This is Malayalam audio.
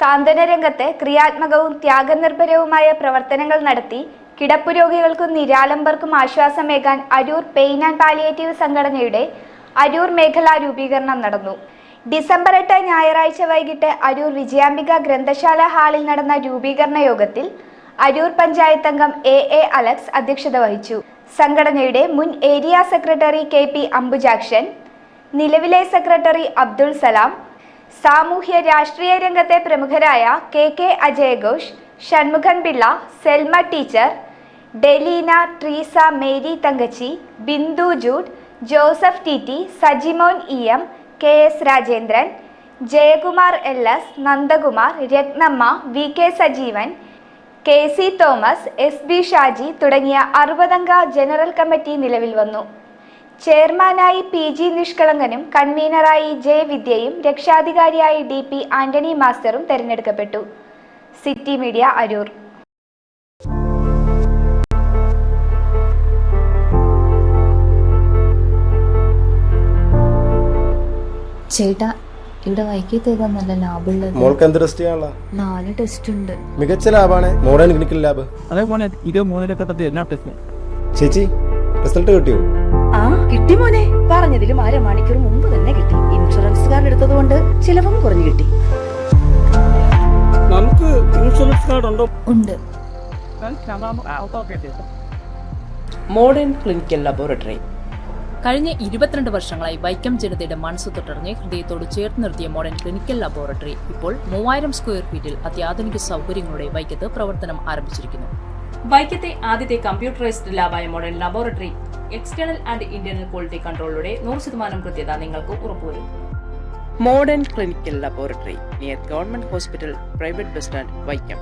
സാന്ത്വന രംഗത്ത് ക്രിയാത്മകവും ത്യാഗനിർഭരവുമായ പ്രവർത്തനങ്ങൾ നടത്തി കിടപ്പുരോഗികൾക്കും നിരാലംബർക്കും ആശ്വാസമേകാൻ അരൂർ പെയിൻ ആൻഡ് പാലിയേറ്റീവ് സംഘടനയുടെ അരൂർ മേഖലാ രൂപീകരണം നടന്നു. ഡിസംബർ എട്ട് ഞായറാഴ്ച വൈകിട്ട് അരൂർ വിജയാംബിക ഗ്രന്ഥശാല ഹാളിൽ നടന്ന രൂപീകരണ യോഗത്തിൽ അരൂർ പഞ്ചായത്ത് അംഗം എ എ അലക്സ് അധ്യക്ഷത വഹിച്ചു. സംഘടനയുടെ മുൻ area secretary K P Ambujakshan നിലവിലെ സെക്രട്ടറി അബ്ദുൾ സലാം സാമൂഹ്യ രാഷ്ട്രീയ രംഗത്തെ പ്രമുഖരായ K K അജയഘോഷ് Shanmughan Pillai Selma teacher Delina Treesa Mary Thankachi Bindu Jude Joseph T T Sajimon E M K S Rajendran Jayakumar L S Nandakumar Ratnamma V K Sajeevan K C Thomas S B Shaji തുടങ്ങിയ അറുപതംഗ ജനറൽ കമ്മിറ്റി നിലവിൽ വന്നു. ചെയർമാനായി പി ജി നിഷ്കളങ്കനും കൺവീനറായി ജെ വിദ്യയും രക്ഷാധികാരിയായി ഡി പി ആന്റണി മാസ്റ്ററും തെരഞ്ഞെടുക്കപ്പെട്ടു. City Media Aroor. ചേട്ടാ ഇവിടെ വൈകിട്ട് ഏതാ നല്ല ലാഭമുള്ളത്? മോൾക്ക് എന്ത് ടെസ്റ്റ് ചെയ്യാനുള്ള? നാല് ടെസ്റ്റ് ഉണ്ട്. മികച്ച ലാബാണ് മോഡേൺ ക്ലിനിക്കൽ ലാബ് അതേപോലെ ഇത് മൂന്നിലൊക്കെ ചേച്ചി റിസൾട്ട് കിട്ടിയോ? ആ കിട്ടി മോനെ. പറഞ്ഞതിലും അരമണിക്കൂർ മുമ്പ് തന്നെ കിട്ടി. ഇൻഷുറൻസുകാരൻ എടുത്തത് കൊണ്ട് ചിലവും കുറഞ്ഞു കിട്ടി. നമുക്ക് ഇൻഷുറൻസ് കാർഡ് ഉണ്ടോ? ഉണ്ട്. മോഡേൺ ക്ലിനിക്കൽ ലബോറട്ടറി കഴിഞ്ഞ ഇരുപത്തിരണ്ട് വർഷങ്ങളായി വൈക്കം ജനതയുടെ മനസ്സ് തൊട്ടറിഞ്ഞ് ഹൃദയത്തോട് ചേർത്ത് നിർത്തിയ മോഡേൺ ക്ലിനിക്കൽ ലബോറട്ടറി ഇപ്പോൾ മൂവായിരം സ്ക്വയർ ഫീറ്റിൽ അത്യാധുനിക സൗകര്യങ്ങളുടെ വൈക്കത്ത് പ്രവർത്തനം ആരംഭിച്ചിരിക്കുന്നു. വൈക്കത്തെ ആദ്യത്തെ computerised ലാബായ model laboratory external and internal quality കൺട്രോളിലൂടെ നൂറ് ശതമാനം കൃത്യത നിങ്ങൾക്ക് ഉറപ്പുവരും. Modern clinical laboratory near government hospital private bus stand Vaikom.